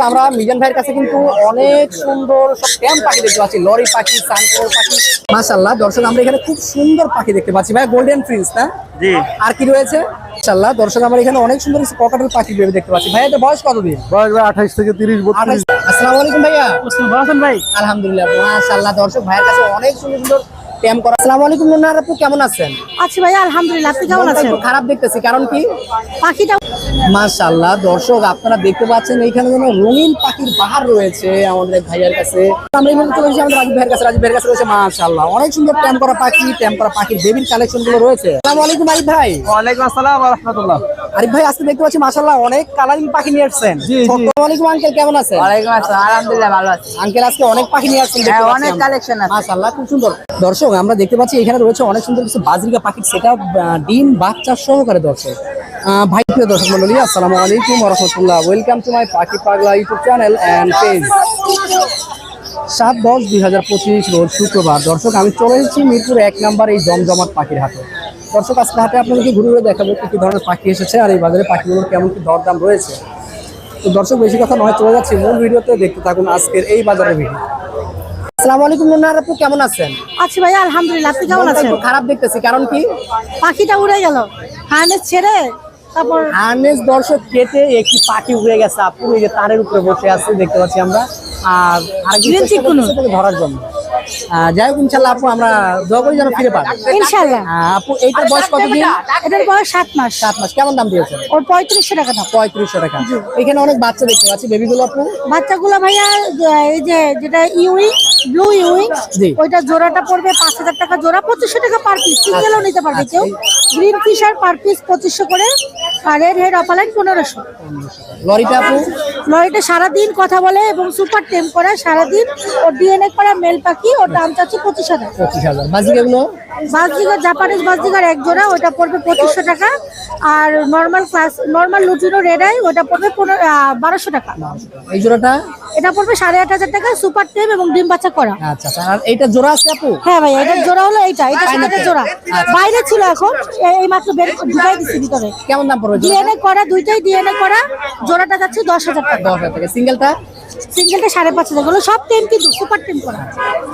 আমরা মিজান ভাইয়ের কাছে কিন্তু অনেক সুন্দর সব ট্যাম পাখি দেখতে পাচ্ছি। লরি পাখি সানকোর পাখি। মাশাল্লাহ দর্শক আমরা এখানে খুব সুন্দর পাখি দেখতে পাচ্ছি। ভাই গোল্ডেন প্রিন্স না? জি। আর কি রয়েছে? মাশাল্লাহ দর্শক আমরা এখানে অনেক সুন্দর কিছু ককাটেল পাখি ভেবে দেখতে পাচ্ছি। ভাই এটা বয়স কতদিন? বয়স ভাই আঠাইশ থেকে তিরিশ আঠাশ। আসসালামু আলাইকুম ভাইয়া। বলছেন ভাই? আলহামদুলিল্লাহ মাশাল্লাহ দর্শক ভাইয়ের কাছে অনেক সুন্দর সুন্দর ট্যাম করা। আসসালামু আলাইকুম মুন্নার আপু কেমন আছেন? আচ্ছা ভাইয়া আলহামদুলিল্লাহ আপনি কেমন আছেন একটু খারাপ দেখতেছি কারণ কি? পাখিটা মাশাল্লাহ দর্শক আপনারা দেখতে পাচ্ছেন এইখানে যেন রঙিন পাখির বাহার রয়েছে আমাদের ভাইয়ের কাছে। আমরা এইভাবে চলে এসেছি আমাদের রাজীব ভাইয়ের কাছে। রাজীব ভাইয়ের কাছে রয়েছে মাশাল্লাহ অনেক সুন্দর ট্যাম করা পাখি ট্যাম করা পাখির বেবির কালেকশনগুলো রয়েছে। আসসালামু আলাইকুম আরিফ ভাই। ওয়ালাইকুম আসসালাম রহমতুল্লাহ। আরিফ ভাই আজকে দেখতে পাচ্ছি মাশাল্লাহ অনেক কালারিং পাখি নিয়ে আসছেন। আসসালামু আলাইকুম আঙ্কেল কেমন আছেন? ওয়ালাইকুম আসসালাম আলহামদুলিল্লাহ ভালো আছি। আঙ্কেল আজকে অনেক পাখি নিয়ে আসছেন হ্যাঁ, অনেক collection আছে। মাশাআল্লাহ খুব সুন্দর। দর্শক আমরা দেখতে পাচ্ছি এখানে রয়েছে অনেক সুন্দর কিছু বাজরিকা পাখির সেটা ডিম বাচ্চা সহকারে দর্শক। ভাই প্রিয় দর্শক মন্ডলী আসসালামু আলাইকুম রহমতুল্লাহ। ওয়েলকাম টু মাই পাখি পাগলা ইউটিউব চ্যানেল অ্যান্ড পেজ সাত দশ দুই হাজার পঁচিশ রোজ শুক্রবার। দর্শক আমি চলে এসেছি মিরপুর এক নাম্বার এই জমজমাট পাখির হাটে। দর্শক আজকে হাটে আপনাদেরকে ঘুরে ঘুরে দেখাবো কি ধরনের পাখি এসেছে আর এই বাজারে পাখিগুলোর কেমন কি দরদাম রয়েছে। তো দর্শক বেশি কথা নয় চলে যাচ্ছি মূল ভিডিওতে। দেখতে থাকুন আজকের এই বাজারের ভিডিও। আসসালামু আলাইকুম মুন্নার আপু কেমন আছেন? আচ্ছা ভাইয়া আলহামদুলিল্লাহ। আপনি কেমন আছেন? খারাপ দেখতেছি কারণ কি? পাখিটা উড়ে গেল। হার্নেস ছেড়ে তারপর হার্নেস দর্শক কেটে একটি পাখি উড়ে গেছে আপু এই যে তারের উপরে বসে আছে দেখতে পাচ্ছি আমরা আর আরেকটি। ধরার জন্য যাই হোক ইনশাল্লাহ আপু আমরা দোয়া করি যেন ফিরে পাই। ইনশাল্লাহ। আপু এইটার বয়স কতদিন? এটার বয়স সাত মাস। সাত মাস। কেমন দাম দিয়েছেন? ওর পঁয়ত্রিশশো টাকা দাম। পঁয়ত্রিশশো টাকা। এখানে অনেক বাচ্চা দেখতে পাচ্ছি বেবিগুলো আপু? বাচ্চাগুলো ভাইয়া এই যে যেটা ইউইং ব্লু ইউইং জি। ওইটা জোড়াটা পড়বে পাঁচ হাজার টাকা জোড়া পঁচিশশো টাকা পার পিস সিঙ্গেলও নিতে পারবে কেউ। গ্রিন ফিশার পার পিস পঁচিশশো করে আর হেড অপালাইন পনেরোশো। লরিটা আপু? লরিটা সারাদিন কথা বলে এবং সুপার টেম করা সারাদিন ওর ডিএনএ করা মেল পাখি ওর দাম চাচ্ছে পঁচিশ হাজার। পঁচিশ হাজার। বাজিকাগুলো বাসদিগার জাপানিজ বাসদিগার এক জোড়া ওটা পড়বে পঁচিশশো টাকা। আর normal class normal lutino red eye ওটা পড়বে পনেরো বারোশো টাকা। এই জোড়াটা? এটা পড়বে সাড়ে আট হাজার টাকা সুপার টেম এবং ডিম বাচ্চা করা। আচ্ছা আচ্ছা আর এইটা জোড়া আছে আপু? হ্যাঁ ভাই এটার জোড়া হলো এইটা এটা সাড়ে জোড়া। বাইরে ছিল এখন এই মাত্র বের ঢুকাই দিচ্ছি ভিতরে। কেমন দাম পড়বে ডিএনএ করা দুইটাই ডিএনএ করা জোড়াটা যাচ্ছে দশ হাজার টাকা। দশ হাজার টাকা। সিঙ্গেলটা? সিঙ্গেলটা সাড়ে পাঁচ হাজারগুলো সব টেম কিন্তু সুপার টেম করা।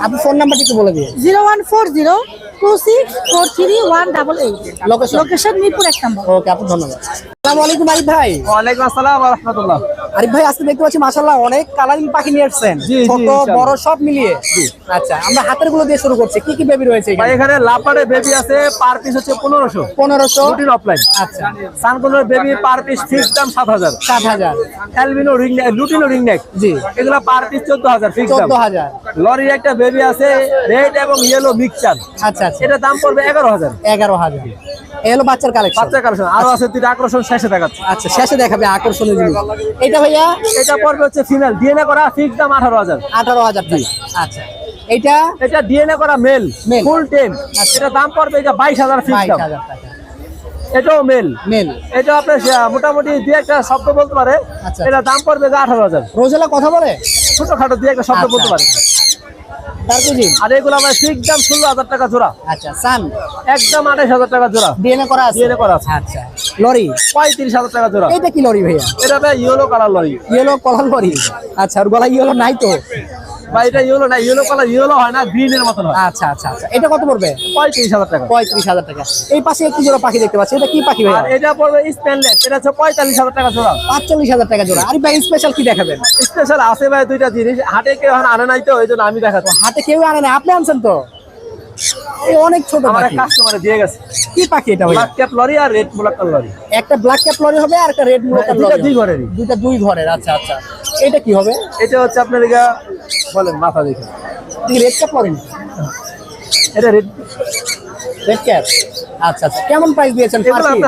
আপনি ফোন নাম্বারটা একটু বলে দিয়ে zero one four zero two six four three one double eight location location Mirpur এক নম্বর ওকে আপু ধন্যবাদ। আসসালামু আলাইকুম আরিফ ভাই। ওয়ালাইকুম আসসালাম রহমতুল্লাহ আরিফ ভাই আজকে দেখতে পাচ্ছি অনেক কালারিং পাখি নিয়ে ছোট বড় সব মিলিয়ে। আচ্ছা আমরা হাতেরগুলো দিয়ে শুরু করছি। কি কি বেবি রয়েছে এখানে? লাপারে বেবি আছে পার পিস হচ্ছে অফলাইন আচ্ছা। বেবি পার পিস ফিক্স দাম সাত হাজার। Albino ring neck lutino ring neck জি। এগুলা পার পিস 14000 ফিক্স চোদ্দ হাজার। লরি একটা বেবি আছে রেড এবং ইয়েলো মিক্সচার আচ্ছা আচ্ছা। এটা দাম পড়বে 11000 11000 এলো বাচ্চার কালেকশন কালেকশন আছে দুটো আকর্ষণ শেষে দেখাচ্ছে। আচ্ছা শেষে দেখাবে আকর্ষণের এটা ভাইয়া? এটা পড়বে হচ্ছে ডিএনএ করা ফিক্স দাম 18000 18000 টাকা আচ্ছা এটা? এটা ডিএনএ করা মেল ফুল টেম এটা দাম পড়বে এটা 22000 ফিক্স দাম। 22000 টাকা। এটাও মেল মেল এটা আপনার মোটামুটি দুই একটা শব্দ বলতে পারে। আচ্ছা। এটা দাম পড়বে আঠারো হাজার। রোজেলা কথা বলে? ছোটখাটো দুই একটা শব্দ আচ্ছা। বলতে পারে। আর এগুলো আমার ফিক্স দাম ষোলো হাজার টাকা জোড়া। আচ্ছা সান? একদম আঠাশ হাজার টাকা জোড়া। ডিএনএ করা আছে? ডিএনএ করা আছে। আচ্ছা লরি? পঁয়ত্রিশ হাজার টাকা জোড়া। কি লরি ভাইয়া? এটা ভাই yellow colour lory. Yellow colour lory. আচ্ছা ওর গলা ইয়েলো নাই তো? বা এটা ইয়েলো না ইয়েলো কালার ইয়েলো হয় না গ্রিনের মতন হয়। আচ্ছা আচ্ছা আচ্ছা। এটা কত পড়বে? পঁয়ত্রিশ হাজার টাকা। পঁয়ত্রিশ হাজার টাকা। এই পাশে একটি জোড়া পাখি দেখতে পাচ্ছি। এটা কি পাখি এটা পড়বে স্পেনলেট এটা হচ্ছে পঁয়তাল্লিশ হাজার টাকা জোড়া। পাঁচচল্লিশ হাজার টাকা জোড়া। আর ভাই স্পেশাল কি দেখাবেন? স্পেশাল আছে ভাই দুইটা জিনিস। হাটে কেউ আনে নাই তো এই জন্য আমি দেখাচ্ছি। হাতে কেউ আনে না আপনি আনছেন তো? অনেক ছোট পাখি। কাস্টমারে দিয়ে গেছে। কি পাখি এটা ব্ল্যাক ক্যাপ লরি আর রেড মুলাক্কার লরি একটা ব্ল্যাক ক্যাপ লরি হবে আর একটা রেড লরি দুই হবে। ঘরেরই। দুইটা দুই ঘরের আচ্ছা আচ্ছা। এটা কি হবে? এটা হচ্ছে আপনার বলেন মাথা দেখে। রেড ক্যাপ লরি এটা রেড রেড ক্যাপ আচ্ছা আচ্ছা। কেমন প্রাইস দিয়েছেন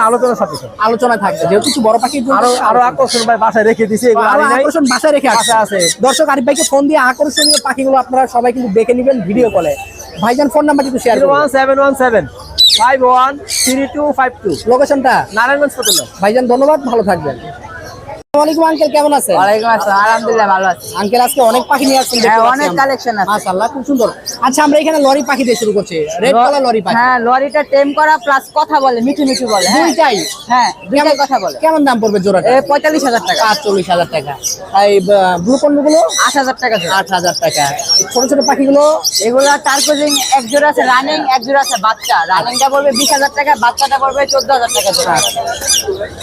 আলোচনা সাপেক্ষে আলোচনায় থাকবে। যেহেতু কিছু বড় পাখি আরও আরও আকর্ষণ ভাই বাসায় রেখে দিছি আকর্ষণ বাসায় রেখে বাসায় আছে। দর্শক আরিফ ভাইকে ফোন দিয়ে আকর্ষণীয় পাখিগুলো আপনারা সবাই কিন্তু দেখে নেবেন ভিডিও কলে। ভাইজান ফোন নাম্বার একটু শেয়ার করুন one seven one seven. Five one three two five two. লোকেশনটা নারায়ণগঞ্জ ফতুল্লা ভাইজান ধন্যবাদ ভালো থাকবেন। আসসালামু আঙ্কেল কেমন আছেন? ওয়ালাইকুম আসসালাম আলহামদুলিল্লাহ ভালো আছি। আঙ্কেল আজকে অনেক পাখি নিয়ে আসছেন হ্যাঁ, অনেক collection আছে। মাশাআল্লাহ খুব সুন্দর। আচ্ছা আমরা এখানে লরি পাখি দিয়ে শুরু করছি। রেড কালার লরি পাখি। হ্যাঁ লরিটা টেম করা প্লাস কথা বলে মিঠু মিঠু বলে হ্যাঁ। দুইটাই? হ্যাঁ দুইটাই কথা বলে। কেমন দাম পড়বে জোড়াটা? এ পঁয়তাল্লিশ হাজার টাকা। আটচল্লিশ হাজার টাকা। এই ব্লু গুলো আট হাজার টাকা জোড়া। আট হাজার টাকা। ছোট ছোট পাখিগুলো? এগুলা টার্কোজিং এক জোড়া আছে রানিং এক জোড়া আছে বাচ্চা। রানিংটা পড়বে বিশ হাজার টাকা বাচ্চাটা পড়বে চোদ্দ হাজার টাকা জোড়া।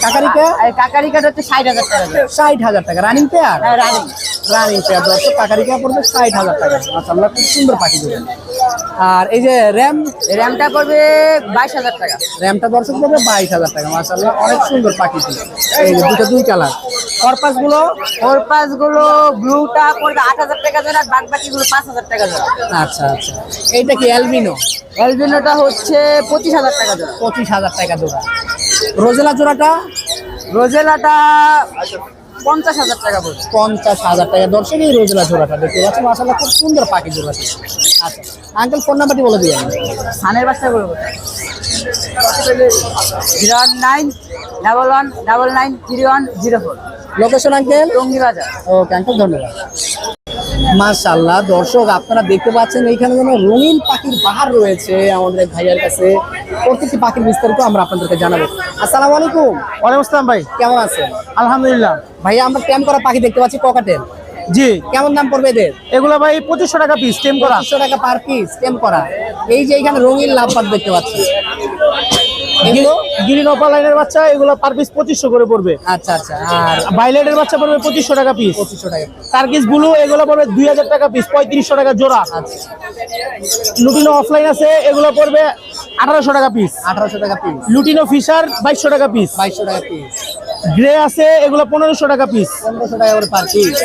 কাকারিকা? কাকারিকাটা হচ্ছে ষাট হাজার টাকা। জোড়া। ষাট হাজার টাকা। Running pair running running pair দর্শক কাকারিকা পড়বে ষাট হাজার টাকা। মাশাআল্লাহ খুব সুন্দর পাখি পাখিগুলো আর এই যে র্যাম র্যামটা পড়বে বাইশ হাজার টাকা। র্যামটা দর্শক পড়বে বাইশ হাজার টাকা। মাশাআল্লাহ অনেক সুন্দর পাখিটি এই যে দুটো দুই কালার পারপাসগুলো ওর পাঁচগুলো ব্লুটা পড়বে আট হাজার টাকা জোড়া বাদ বাকি গুলো পাঁচ হাজার টাকা জোড়া। আচ্ছা আচ্ছা। এইটা কি অ্যালবিনো এলবিনোটা হচ্ছে পঁচিশ হাজার টাকা জোড়া। পঁচিশ হাজার টাকা জোড়া। রোজেলা জোড়াটা? রোজেলাটা পঞ্চাশ হাজার টাকা পড়বে পঞ্চাশ হাজার টাকা। দর্শক এই রোজেলা জোড়াটা দেখতে পাচ্ছি মাসাল্লাহ খুব সুন্দর পাখি জোড়াটি আচ্ছা আঙ্কেল ফোন নাম্বারটি বলে দিয়ে ধানের বাচ্চা করব zero one nine double one double nine three one zero four. Location uncle Tongi Bazar okay uncle ধন্যবাদ। মাশাল্লাহ দর্শক আপনারা দেখতে পাচ্ছেন এইখানে যেন রঙিন পাখির বাহার রয়েছে আমাদের ভাইয়ার কাছে। প্রত্যেকটি পাখির বিস্তারিত আমরা আপনাদেরকে জানাব। আসসালামু আলাইকুম। ওয়ালাইকুম আসসালাম ভাই। কেমন আছেন? আলহামদুলিল্লাহ। ভাই আমরা ট্যাম করা পাখি দেখতে পাচ্ছি ককাটেল জি। কেমন দাম পড়বে এদের? এগুলো ভাই পঁচিশশো টাকা পিস টেম করা। পঁচিশশো টাকা পার পিস টেম করা। এই যে এখানে রঙিন লাভ দেখতে পাচ্ছি। এগুলো গ্রিন অপার লাইনের বাচ্চা এগুলো পার পিস পঁচিশশো করে পড়বে। আচ্ছা আচ্ছা আর বাইলাইটের বাচ্চা পড়বে পঁচিশশো টাকা পিস পঁচিশশো টাকা টার্কিস ব্লু এগুলো পড়বে দুই হাজার টাকা পিস পঁয়ত্রিশশো টাকা জোড়া। আচ্ছা। লুটিনো অফলাইন আছে এগুলো পড়বে আঠারোশো টাকা পিস আঠারোশো টাকা পিস লুটিনো ফিশার বাইশশো টাকা পিস বাইশশো টাকা পিস গ্রে আছে এগুলো পনেরোশো টাকা পিস পনেরোশো টাকা করে পার পিস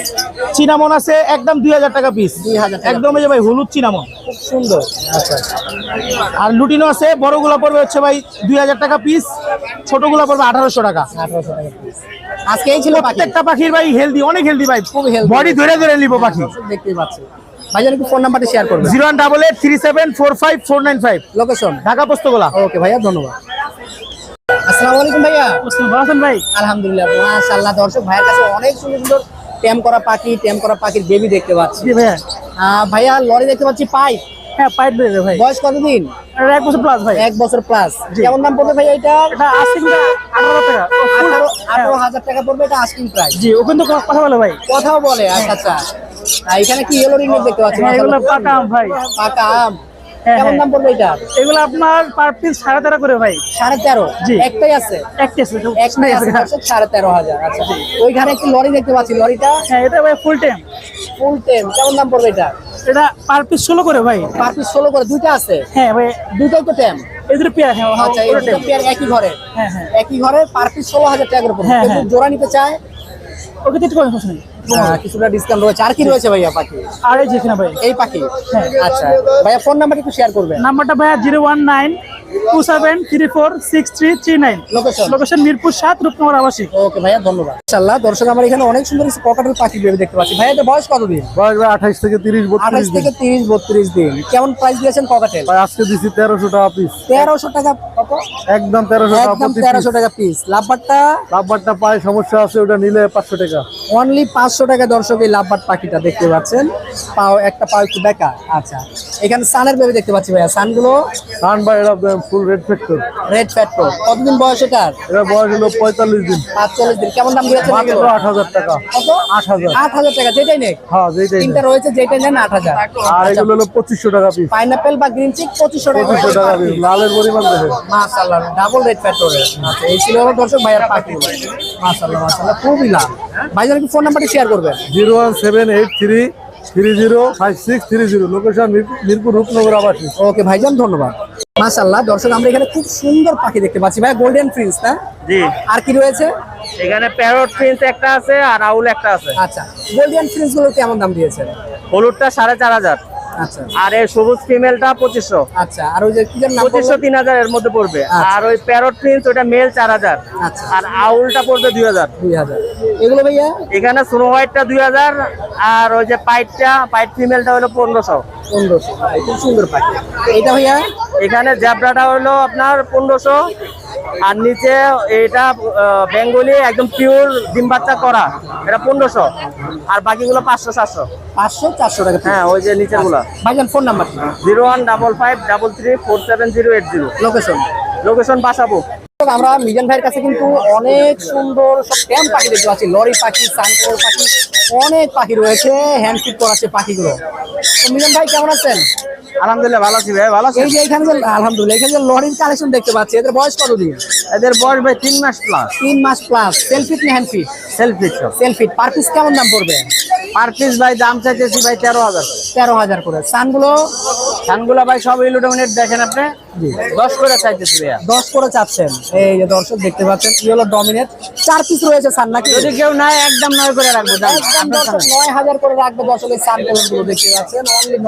চিনামন আছে একদম দুই হাজার টাকা পিস 2000 টাকা। একদম এই যে ভাই হলুদ চিনামন খুব সুন্দর। আচ্ছা। আর লুটিনো আছে বড়গুলো পড়বে হচ্ছে ভাই দুই হাজার টাকা পিস ছোটগুলো পড়বে আঠারোশো টাকা। আঠারোশো টাকা পিস আজকে এই ছিল প্রত্যেকটা পাখির ভাই হেলদি অনেক হেলদি ভাই। খুব। বডি ধরে ধরে নিব পাখি। দেখতেই পাচ্ছি ভাইজান একটু ফোন নাম্বারটি শেয়ার করবেন। Zero one double eight three seven four five four nine five location Dhaka Postogola okay ভাইয়া ধন্যবাদ। আসসালামু আলাইকুম ভাইয়া। ভালো ভাই আলহামদুলিল্লাহ মাশাআল্লাহ। দর্শক ভাইয়ের কাছে অনেক সুন্দর সুন্দর ট্যাম করা পাখি ট্যাম করা পাখির বেবি দেখতে পাচ্ছি। ভাইয়া। ভাইয়া লরি দেখতে পাচ্ছি পাইপ। হ্যাঁ পাইপ ভাই। বয়স কতদিন? এক বছর প্লাস ভাই। এক বছর প্লাস কেমন দাম পড়বে ভাইয়া এটা? আঠারো টাকা। আঠারো আঠারো হাজার টাকা পড়বে এটা আস্কিং প্রাইস জি ওখানে তো কথা বলে ভাই। কথাও বলে আচ্ছা আচ্ছা। এখানে কি ইয়েলো রিং দেখতে পাচ্ছি? হ্যাঁ, এগুলো পাকা আম ভাই। পাকা আম। হ্যাঁ, কেমন হ্যাঁ। দাম পড়বে এটা? এগুলো আপনার পার পিস সাড়ে তেরো করে ভাই। সাড়ে তেরো? জি। একটাই আছে? একটি আছে একটাই আছে সাড়ে তেরো হাজার। আচ্ছা ওইখানে একটি লরি দেখতে পাচ্ছি লরিটা। হ্যাঁ এটা ভাই ফুল টাইম ফুল টেম কেমন দাম পড়বে এটা? এটা পার পিস ষোলো করে ভাই। পার পিস ষোলো করে দুইটা আছে? হ্যাঁ ভাই। দুইটাই তো টেম এদের পেয়ার হ্যাঁ আচ্ছা পেয়ার একই ঘরে? হ্যাঁ হ্যাঁ। একই ঘরে পার পিস ষোলো হাজার টাকা করে পড়বে। হ্যাঁ, হ্যাঁ। জোড়া নিতে চায়? ওকে তো একটু আহ, কিছুটা ডিসকাউন্ট রয়েছে। আর কি রয়েছে ভাইয়া পাখি? আর এই যেখানে ভাই। এই পাখি? আচ্ছা ভাইয়া ফোন নাম্বার একটু শেয়ার করবেন। নাম্বারটা ভাইয়া zero one nine two seven three four six three three nine. Location location Mirpur সাত রূপনগর আবাসিক। ওকে ভাইয়া ধন্যবাদ। ইনশাআল্লাহ দর্শক আমার এখানে অনেক সুন্দর কিছু ককাটেল পাখি ভেবে দেখতে পাচ্ছি। ভাইয়া এটা বয়স কতদিন? বয়স ভাই আঠাইশ থেকে তিরিশ আঠাশ বত্রিশ থেকে তিরিশ বত্রিশ দিন। কেমন প্রাইস দিয়েছেন ককাটেল ভাই আজকে দিছি তেরোশো টাকা পিস তেরোশো টাকা কত? একদম তেরোশো টাকা একদম তেরোশো টাকা পিস লাভবারটা? লাভবারটা পায়ে সমস্যা আছে ওটা নিলে পাঁচশো টাকা। অনলি পাঁচশো টাকা দর্শক এই লাভবাট পাখিটা দেখতে পাচ্ছেন। পাও একটা পাও একটু বেকা। আচ্ছা। এখানে সানের বেবি দেখতে পাচ্ছি ভাইয়া। সানগুলো? কারণ ভাই এটা full red factor red factor কতদিন বয়স এটার? এটা বয়স হলো পঁয়তাল্লিশ দিন। পাঁচচল্লিশ দিন। কেমন দাম দিয়েছেন মাত্র আট হাজার টাকা। কত? আট হাজার। আট হাজার টাকা। যেটাই নেই হ্যাঁ যেটাই তিনটা রয়েছে যেটাই নেন আট হাজার। আর এগুলো হলো পঁচিশশো টাকা পিস পাইনাপেল বা গ্রিন চিক পঁচিশশো টাকা পঁচিশশো টাকা পিস লালের পরিমাণ দেখে মাশাআল্লাহ। ডাবল রেড ফ্যাক্টরের আচ্ছা এই ছিল দর্শক ভাইয়ার পাখি। মাশাআল্লাহ মাশাআল্লাহ। খুবই লাভ ভাইজান কি ফোন নাম্বারটি শেয়ার করবেন? Zero one seven eight three three zero five six three zero location Mirpur Rupnagar আবাসী okay ভাইজান ধন্যবাদ। মাশাআল্লাহ দর্শক আমরা এখানে খুব সুন্দর পাখি দেখতে পাচ্ছি। ভাই গোল্ডেন প্রিন্স না? জি। আর কি রয়েছে? এখানে প্যারট প্রিন্স একটা আছে আর আউল একটা আছে। আচ্ছা গোল্ডেন প্রিন্সগুলো কেমন দাম দিয়েছেন? হলুদটা সাড়ে চার হাজার। আর এই সবুজ ফিমেলটা পঁচিশশো। আচ্ছা আর ওই যে পঁচিশশো তিন হাজার এর মধ্যে পড়বে। আচ্ছা। আর ওই প্যারট প্রিন্স ওটা মেল চার হাজার। আচ্ছা আর আউলটা পড়বে দুই হাজার। দুই হাজার। এগুলো ভাইয়া? এখানে স্নো হোয়াইটটা দুই হাজার আর ওই যে পাইটটা পাইট ফিমেলটা হলো পনেরোশো। পনেরোশো। খুব সুন্দর ভাইয়া? এখানে জ্যাবরাটা হলো আপনার পনেরোশো আর নিচে এটা বেঙ্গলি একদম পিওর ডিম বাচ্চা করা। এটা পনেরোশো। আর বাকিগুলো পাঁচশো সাতশো। পাঁচশো চারশো টাকা হ্যাঁ ওই যে নিচেরগুলো ভাইজান phone number zero one double five double three four seven zero eight zero. Location location Basabo. আমরা মিজান ভাইয়ের কাছে কিন্তু অনেক সুন্দর সব পাখি দেখতে পাচ্ছি। লরি পাখি সানকোর পাখি অনেক পাখি রয়েছে হ্যান্ড ফিট করাচ্ছে পাখিগুলো। তো মিজান ভাই কেমন আছেন? আলহামদুলিল্লাহ ভালো আছি ভাই ভালো আছি এই যে এখানে আলহামদুলিল্লাহ এখানে লরির কালেকশন দেখতে পাচ্ছি এদের বয়স কতদিন? এদের বয়স ভাই তিন মাস প্লাস তিন মাস প্লাস সেলফিট না হ্যান্ড ফিট সেলফি সেলফিট পার পিস কেমন দাম পড়বে? পার পিস ভাই দাম চাইতেছি ভাই তেরো হাজার তেরো হাজার করে। সানগুলো ধানগুলো ভাই সব ইলুমিনেট দেখেন আপনি? দশ করে চাইতেছি ভাইয়া। দশ করে চাচ্ছেন। এই যে দর্শক দেখতে পাচ্ছেন কি হলো ডমিনেট চার পিস রয়েছে সান নাকি? যদি কেউ নাই একদম নয় করে রাখব দাম একদম নয় হাজার করে রাখবে দর্শক এই সানগুলো দেখতে পাচ্ছেন।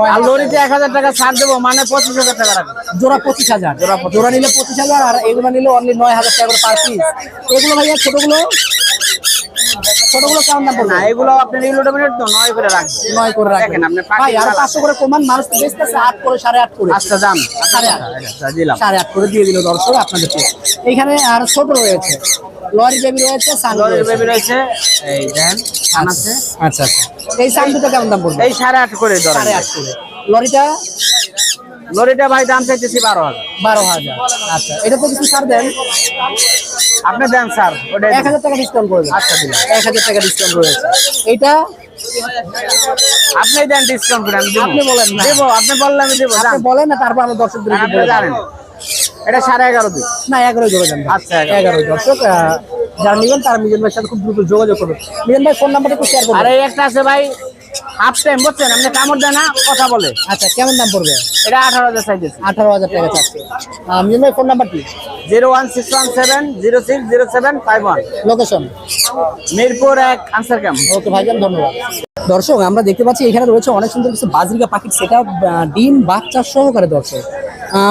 আর। লরিতে এক হাজার টাকা ছাড় দেবো মানে পঁচিশ হাজার টাকা রাখব। জোড়া পঁচিশ হাজার। জোড়া জোড়া নিলে পঁচিশ হাজার আর এগুলো নিলে অনলি নয় হাজার টাকা করে পার পিস এগুলো ভাইয়া ছোটগুলো ছোটগুলো কেমন দাম পড়বে? না এগুলো আপনার তো নয় করে রাখব নয় করে রাখবেন। আপনি ভাই আর করে কমান মানুষ তো বেচতেছে আট করে সাড়ে আট করে। আচ্ছা দাম। আচ্ছা দিলাম। আট করে দিয়ে দিল দর্শক আপনাদেরকে। এখানে আর ছোট রয়েছে। লরি বেবি রয়েছে সান লরির রয়েছে। বেবি রয়েছে এই দেন খান আছে। আচ্ছা আচ্ছা। এই সান দুটো কেমন দাম পড়বে? এই সাড়ে আট করে ধরেন। সাড়ে আট করে। লরিটা? লরিটা ভাই দাম চাইতেছি বারো হাজার। বারো হাজার। আচ্ছা এটা তো কিছু ছাড় দেন। আপনি দেন স্যার ওটা এক হাজার টাকা ডিসকাউন্ট করে দেন। আচ্ছা দিলাম এক হাজার টাকা ডিসকাউন্ট রয়েছে এটা আপনি দেন ডিসকাউন্ট করে আমি আপনি বলেন না। দেবো আপনি বললে আমি দেবো আপনি বলেন না তারপর আমরা দর্শকদের আর আপনি জানেন এটা সাড়ে এগারো দিন। না এগারোই জোড়া দেন আচ্ছা, এগারো। এগারোই দর্শক যারা নেবেন তারা মিজান ভাইয়ের সাথে খুব দ্রুত যোগাযোগ করবেন মিজান ভাই ফোন নাম্বারটা একটু শেয়ার আর করবেন এই একটা আছে ভাই হাফ টাইম বুঝছেন? আপনি কামড় দেয় না কথা বলে। আচ্ছা কেমন দাম পড়বে? এটা আঠারো হাজার চাইতেছি আঠারো হাজার টাকা চাচ্ছে। মিজান ভাই ফোন নাম্বার কি? Zero one six one seven zero six zero seven five one. Location Mirpur এক আনসার ক্যাম্প। ওকে ভাইজান ধন্যবাদ। দর্শক আমরা দেখতে পাচ্ছি এখানে রয়েছে অনেক সুন্দর কিছু বাজরিকা পাখি সেটা ডিম বাচ্চা সহকারে দর্শক।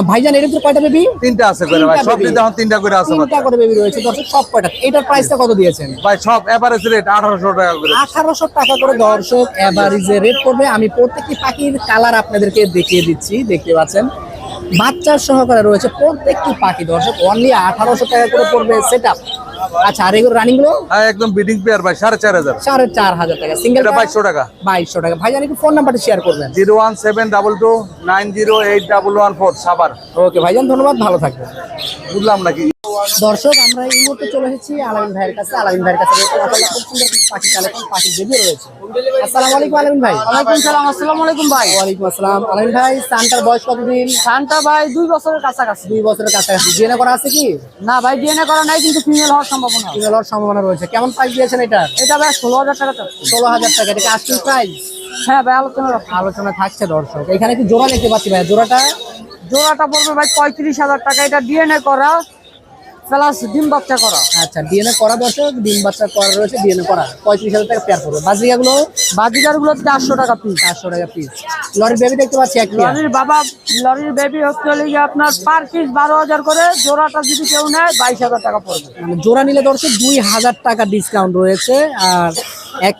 ভাইজান এর ভিতরে কয়টা বেবি তিনটা আছে করে ভাই সব নিতে এখন তিনটা করে আছে তিনটা করে বেবি রয়েছে। দর্শক সব কয়টা? এটার প্রাইসটা কত দিয়েছেন? ভাই সব এভারেজ রেট আঠারোশো টাকা করে। আঠারোশো টাকা করে দর্শক এভারেজ রেট করবে। আমি প্রত্যেকটি পাখির কালার আপনাদেরকে দেখিয়ে দিচ্ছি দেখতে পাচ্ছেন। বাচ্চার সহকারে রয়েছে প্রত্যেকটি পাখি দর্শক অনলি আঠারোশো টাকা করে পড়বে সেট আচ্ছা আর এগুলো রানিংগুলো? হ্যাঁ একদম বিডিং পেয়ার ভাই সাড়ে চার হাজার। সাড়ে চার হাজার টাকা। সিঙ্গেল এটা বাইশশো টাকা। বাইশশো টাকা। ভাইজান কি ফোন নাম্বারটা শেয়ার করবেন। Zero one seven double two nine zero eight double one four Savar okay ভাইজান ধন্যবাদ ভালো থাকবেন। বুঝলাম নাকি? দর্শক আমরা এই মুহূর্তে চলে এসেছি আলামিন ভাইয়ের কাছে। আলামিন ভাইয়ের কাছে খুব সুন্দর কিছু পাখি কালেকশন পাখি বেবি রয়েছে। আসসালামু আলাইকুম আলামিন ভাই। ওয়ালাইকুম সালাম আসসালামু আলাইকুম ভাই। ওয়ালাইকুম আসসালাম। আলামিন ভাই সানটার বয়স কতদিন? সানটা ভাই দুই বছরের কাছাকাছি। দুই বছরের কাছাকাছি। ডিএনএ করা আছে কি? না ভাই ডিএনএ করা নাই কিন্তু ফিমেল হওয়ার সম্ভাবনা ফিমেল হওয়ার সম্ভাবনা রয়েছে। কেমন প্রাইস দিয়েছেন এটা? এটা ভাই ষোলো হাজার টাকা ষোলো হাজার টাকা। এটা আস্কিং প্রাইস হ্যাঁ ভাই আলোচনা আলোচনা থাকছে দর্শক। এখানে কি জোড়া দেখতে পাচ্ছি ভাই? জোড়াটা? জোড়াটা পড়বে ভাই পঁয়ত্রিশ হাজার টাকা। এটা ডিএনএ করা। প্লাস ডিম বাচ্চা করা। আচ্ছা ডিএনএ করা দর্শক ডিম বাচ্চা করা রয়েছে ডিএনএ করা। পঁয়ত্রিশ হাজার টাকা পেয়ার পড়বে। বাজিকাগুলো বাজিকারগুলো চারশো টাকা পিস চারশো টাকা পিস লরির বেবি দেখতে পাচ্ছি এক লরির বাবা লরির বেবি হচ্ছে গিয়ে আপনার পার পিস বারো হাজার করে জোড়াটা যদি কেউ নেয় বাইশ হাজার টাকা পড়বে। মানে জোড়া নিলে দর্শক দুই হাজার টাকা ডিসকাউন্ট রয়েছে। আর এক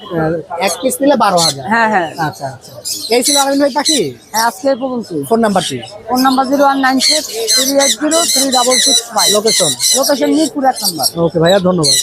এক পিস নিলে বারো হাজার। হ্যাঁ হ্যাঁ। আচ্ছা আচ্ছা। এই ছিল আলামিন ভাই পাখি? হ্যাঁ আজকে এই পর্যন্ত ফোন নাম্বারটি? Phone number zero one nine six three eight zero three double six five. Location location Mirpur এক নাম্বার। ওকে ভাইয়া ধন্যবাদ।